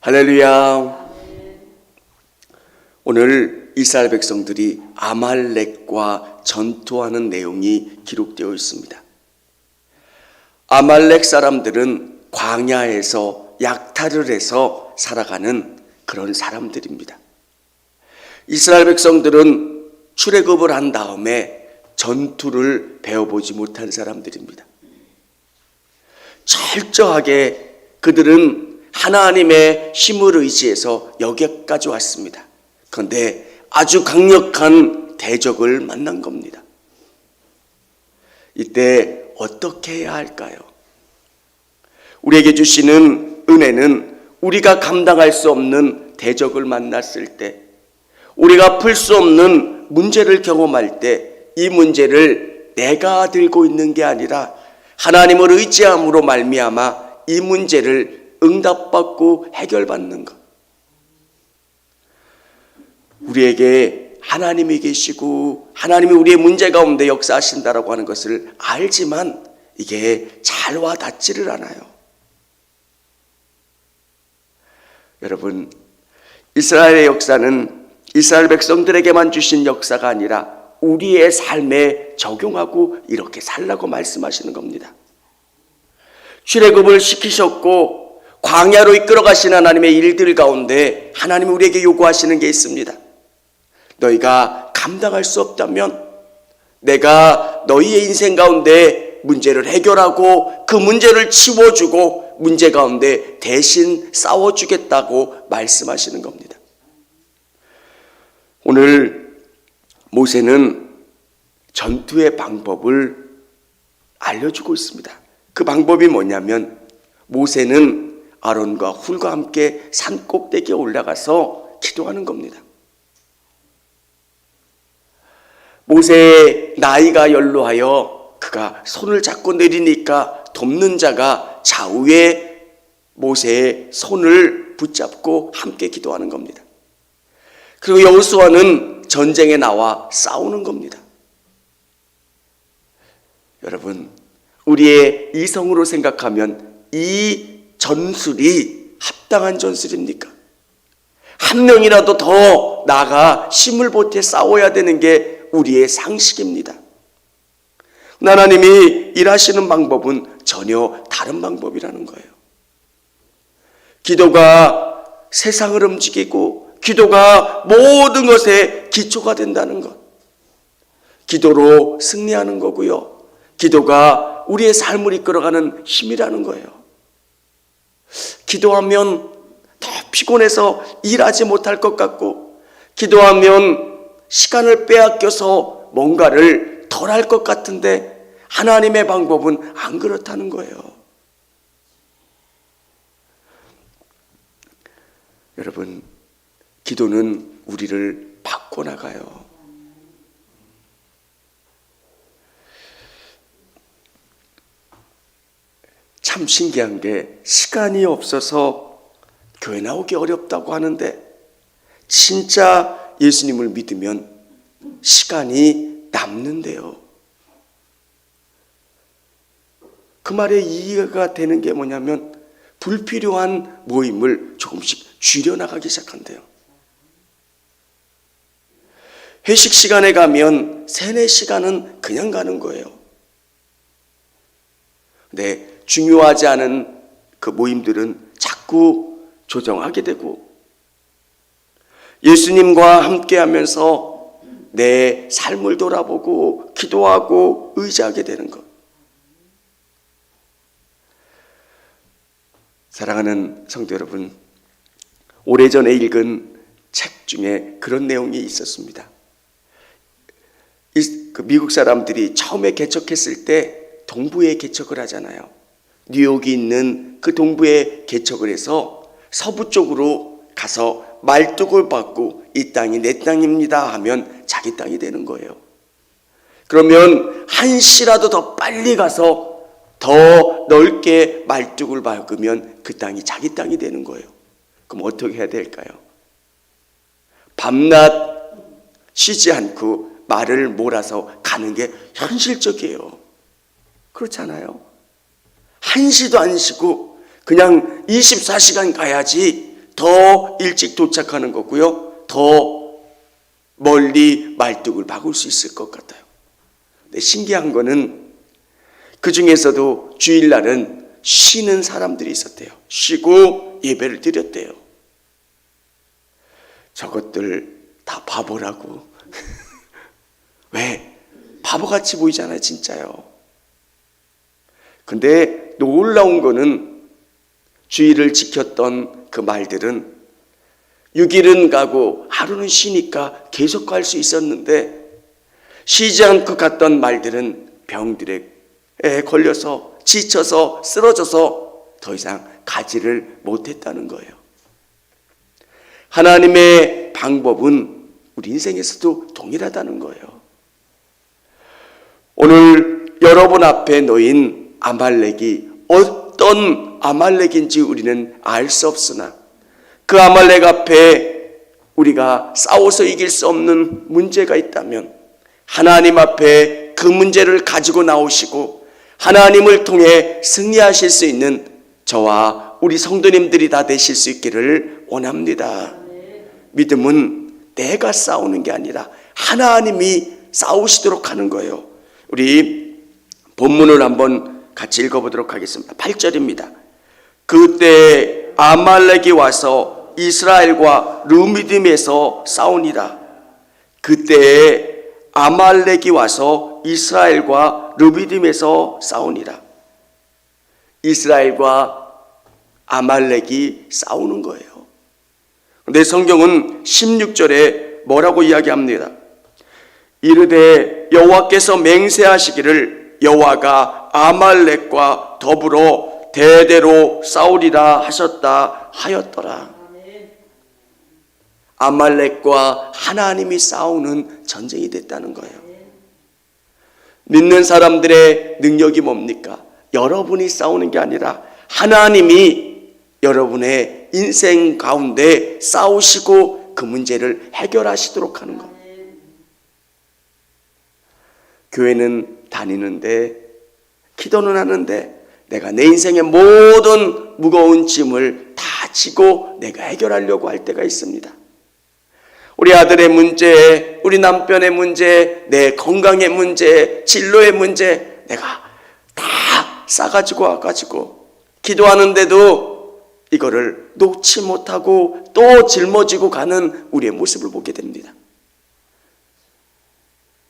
할렐루야. 오늘 이스라엘 백성들이 아말렉과 전투하는 내용이 기록되어 있습니다. 아말렉 사람들은 광야에서 약탈을 해서 살아가는 그런 사람들입니다. 이스라엘 백성들은 출애굽을 한 다음에 전투를 배워보지 못한 사람들입니다. 철저하게 그들은 하나님의 힘을 의지해서 여기까지 왔습니다. 그런데 아주 강력한 대적을 만난 겁니다. 이때 어떻게 해야 할까요? 우리에게 주시는 은혜는 우리가 감당할 수 없는 대적을 만났을 때, 우리가 풀 수 없는 문제를 경험할 때, 이 문제를 내가 들고 있는 게 아니라 하나님을 의지함으로 말미암아 이 문제를 응답받고 해결받는 것. 우리에게 하나님이 계시고 하나님이 우리의 문제 가운데 역사하신다라고 하는 것을 알지만 이게 잘 와 닿지를 않아요. 여러분, 이스라엘의 역사는 이스라엘 백성들에게만 주신 역사가 아니라 우리의 삶에 적용하고 이렇게 살라고 말씀하시는 겁니다. 출애굽을 시키셨고 광야로 이끌어 가신 하나님의 일들 가운데 하나님이 우리에게 요구하시는 게 있습니다. 너희가 감당할 수 없다면 내가 너희의 인생 가운데 문제를 해결하고 그 문제를 치워주고 문제 가운데 대신 싸워주겠다고 말씀하시는 겁니다. 오늘 모세는 전투의 방법을 알려주고 있습니다. 그 방법이 뭐냐면 모세는 아론과 훌과 함께 산 꼭대기에 올라가서 기도하는 겁니다. 모세의 나이가 연로하여 그가 손을 잡고 내리니까 돕는 자가 좌우에 모세의 손을 붙잡고 함께 기도하는 겁니다. 그리고 여호수아는 전쟁에 나와 싸우는 겁니다. 여러분, 우리의 이성으로 생각하면 이 전술이 합당한 전술입니까? 한 명이라도 더 나가 힘을 보태 싸워야 되는 게 우리의 상식입니다. 하나님이 일하시는 방법은 전혀 다른 방법이라는 거예요. 기도가 세상을 움직이고 기도가 모든 것에 기초가 된다는 것. 기도로 승리하는 거고요. 기도가 우리의 삶을 이끌어가는 힘이라는 거예요. 기도하면 더 피곤해서 일하지 못할 것 같고, 기도하면 시간을 빼앗겨서 뭔가를 덜 할 것 같은데, 하나님의 방법은 안 그렇다는 거예요. 여러분, 기도는 우리를 바꿔나가요. 참 신기한 게 시간이 없어서 교회 나오기 어렵다고 하는데 진짜 예수님을 믿으면 시간이 남는데요. 그 말에 이해가 되는 게 뭐냐면 불필요한 모임을 조금씩 줄여나가기 시작한대요. 회식 시간에 가면 세네 시간은 그냥 가는 거예요. 네, 중요하지 않은 그 모임들은 자꾸 조정하게 되고 예수님과 함께 하면서 내 삶을 돌아보고 기도하고 의지하게 되는 것. 사랑하는 성도 여러분, 오래전에 읽은 책 중에 그런 내용이 있었습니다. 이- 그 미국 사람들이 처음에 개척했을 때 동부에 개척을 하잖아요. 뉴욕이 있는 그 동부에 개척을 해서 서부 쪽으로 가서 말뚝을 받고 이 땅이 내 땅입니다 하면 자기 땅이 되는 거예요. 그러면 한 시라도 더 빨리 가서 더 넓게 말뚝을 박으면 그 땅이 자기 땅이 되는 거예요. 그럼 어떻게 해야 될까요? 밤낮 쉬지 않고 말을 몰아서 가는 게 현실적이에요. 그렇잖아요. 한시도 안 쉬고 그냥 24시간 가야지 더 일찍 도착하는 거고요. 더 멀리 말뚝을 박을 수 있을 것 같아요. 근데 신기한 거는 그 중에서도 주일날은 쉬는 사람들이 있었대요. 쉬고 예배를 드렸대요. 저것들 다 바보라고. 왜? 바보같이 보이잖아요, 진짜요. 근데 놀라운 거는 주의를 지켰던 그 말들은 6일은 가고 하루는 쉬니까 계속 갈 수 있었는데 쉬지 않고 갔던 말들은 병들에 걸려서 지쳐서 쓰러져서 더 이상 가지를 못했다는 거예요. 하나님의 방법은 우리 인생에서도 동일하다는 거예요. 오늘 여러분 앞에 놓인 아말렉이 어떤 아말렉인지 우리는 알 수 없으나 그 아말렉 앞에 우리가 싸워서 이길 수 없는 문제가 있다면 하나님 앞에 그 문제를 가지고 나오시고 하나님을 통해 승리하실 수 있는 저와 우리 성도님들이 다 되실 수 있기를 원합니다. 믿음은 내가 싸우는 게 아니라 하나님이 싸우시도록 하는 거예요. 우리 본문을 한번 같이 읽어보도록 하겠습니다. 8절입니다. 그때 아말렉이 와서 이스라엘과 르미딤에서 싸우니라. 그때 아말렉이 와서 이스라엘과 르비딤에서 싸우니라. 이스라엘과 아말렉이 싸우는 거예요. 근데 성경은 16절에 뭐라고 이야기합니다. 이르되 여호와께서 맹세하시기를 여호와가 아말렉과 더불어 대대로 싸우리라 하셨다 하였더라. 아말렉과 하나님이 싸우는 전쟁이 됐다는 거예요. 믿는 사람들의 능력이 뭡니까? 여러분이 싸우는 게 아니라 하나님이 여러분의 인생 가운데 싸우시고 그 문제를 해결하시도록 하는 것. 교회는 다니는데 기도는 하는데 내가 내 인생의 모든 무거운 짐을 다 지고 내가 해결하려고 할 때가 있습니다. 우리 아들의 문제, 우리 남편의 문제, 내 건강의 문제, 진로의 문제 내가 다 싸가지고 와가지고 기도하는데도 이거를 놓지 못하고 또 짊어지고 가는 우리의 모습을 보게 됩니다.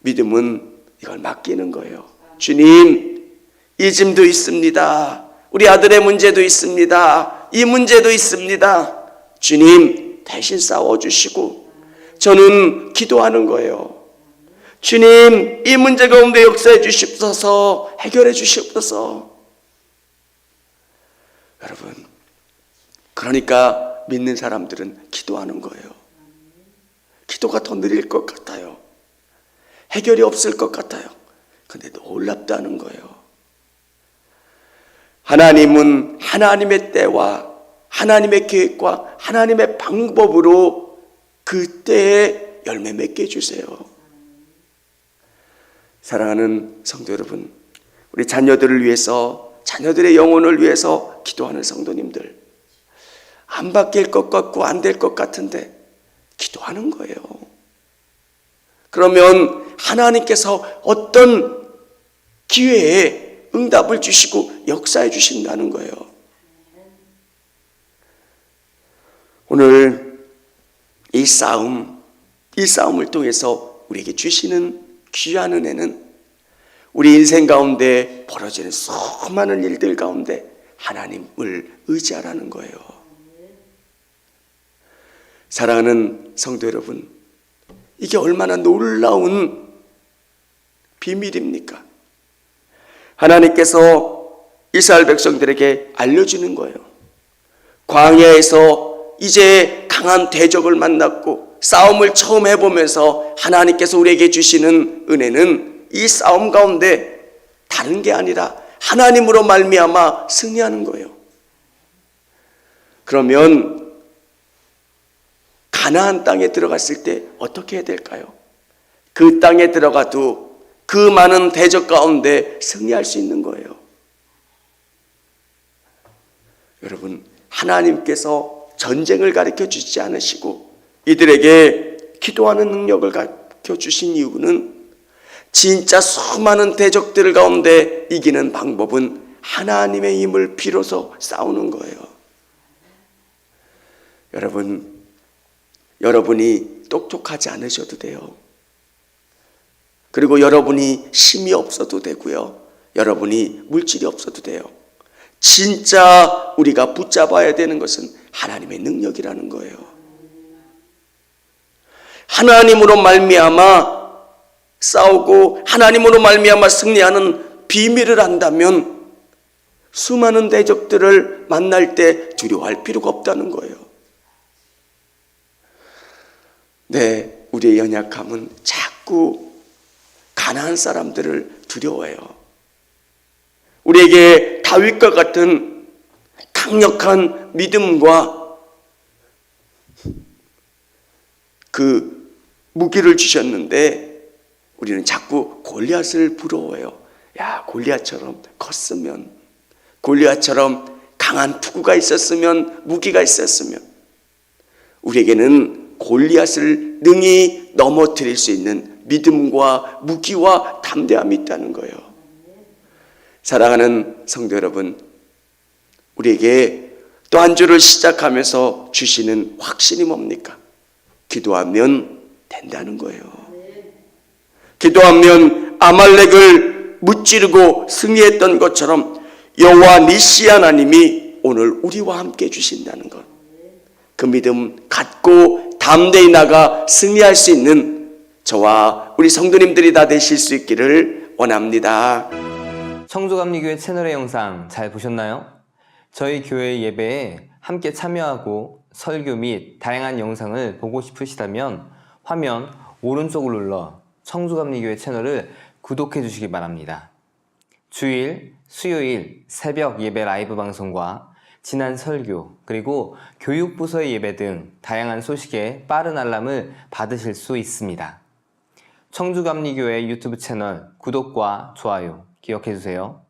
믿음은 이걸 맡기는 거예요. 주님, 이 짐도 있습니다. 우리 아들의 문제도 있습니다. 이 문제도 있습니다. 주님, 대신 싸워주시고, 저는 기도하는 거예요. 주님, 이 문제 가운데 역사해 주십소서, 해결해 주시옵소서. 여러분, 그러니까 믿는 사람들은 기도하는 거예요. 기도가 더 느릴 것 같아요. 해결이 없을 것 같아요. 근데 놀랍다는 거예요. 하나님은 하나님의 때와 하나님의 계획과 하나님의 방법으로 그 때에 열매 맺게 해주세요. 사랑하는 성도 여러분, 우리 자녀들을 위해서, 자녀들의 영혼을 위해서 기도하는 성도님들, 안 바뀔 것 같고 안 될 것 같은데, 기도하는 거예요. 그러면 하나님께서 어떤 기회에 응답을 주시고 역사해 주신다는 거예요. 오늘 이 싸움, 이 싸움을 통해서 우리에게 주시는 귀한 은혜는 우리 인생 가운데 벌어지는 수많은 일들 가운데 하나님을 의지하라는 거예요. 사랑하는 성도 여러분, 이게 얼마나 놀라운 비밀입니까? 하나님께서 이스라엘 백성들에게 알려주는 거예요. 광야에서 이제 강한 대적을 만났고 싸움을 처음 해보면서 하나님께서 우리에게 주시는 은혜는 이 싸움 가운데 다른 게 아니라 하나님으로 말미암아 승리하는 거예요. 그러면 가나안 땅에 들어갔을 때 어떻게 해야 될까요? 그 땅에 들어가도 그 많은 대적 가운데 승리할 수 있는 거예요. 여러분, 하나님께서 전쟁을 가르쳐 주지 않으시고 이들에게 기도하는 능력을 가르쳐 주신 이유는 진짜 수많은 대적들 가운데 이기는 방법은 하나님의 힘을 빌어서 싸우는 거예요. 여러분, 여러분이 똑똑하지 않으셔도 돼요. 그리고 여러분이 힘이 없어도 되고요. 여러분이 물질이 없어도 돼요. 진짜 우리가 붙잡아야 되는 것은 하나님의 능력이라는 거예요. 하나님으로 말미암아 싸우고 하나님으로 말미암아 승리하는 비밀을 안다면 수많은 대적들을 만날 때 두려워할 필요가 없다는 거예요. 네, 우리의 연약함은 자꾸 가난한 사람들을 두려워해요. 우리에게 다윗과 같은 강력한 믿음과 그 무기를 주셨는데 우리는 자꾸 골리앗을 부러워해요. 야, 골리앗처럼 컸으면 골리앗처럼 강한 투구가 있었으면 무기가 있었으면 우리에게는 골리앗을 능히 넘어뜨릴 수 있는 믿음과 무기와 담대함이 있다는 거예요. 사랑하는 성도 여러분, 우리에게 또 한 주를 시작하면서 주시는 확신이 뭡니까? 기도하면 된다는 거예요. 기도하면 아말렉을 무찌르고 승리했던 것처럼 여호와 니시 하나님이 오늘 우리와 함께 주신다는 것. 그 믿음 갖고 담대히 나가 승리할 수 있는 저와 우리 성도님들이 다 되실 수 있기를 원합니다. 청주감리교회 채널의 영상 잘 보셨나요? 저희 교회 예배에 함께 참여하고 설교 및 다양한 영상을 보고 싶으시다면 화면 오른쪽을 눌러 청주감리교회 채널을 구독해 주시기 바랍니다. 주일, 수요일 새벽 예배 라이브 방송과 지난 설교, 그리고 교육부서의 예배 등 다양한 소식에 빠른 알람을 받으실 수 있습니다. 청주감리교회 유튜브 채널 구독과 좋아요 기억해 주세요.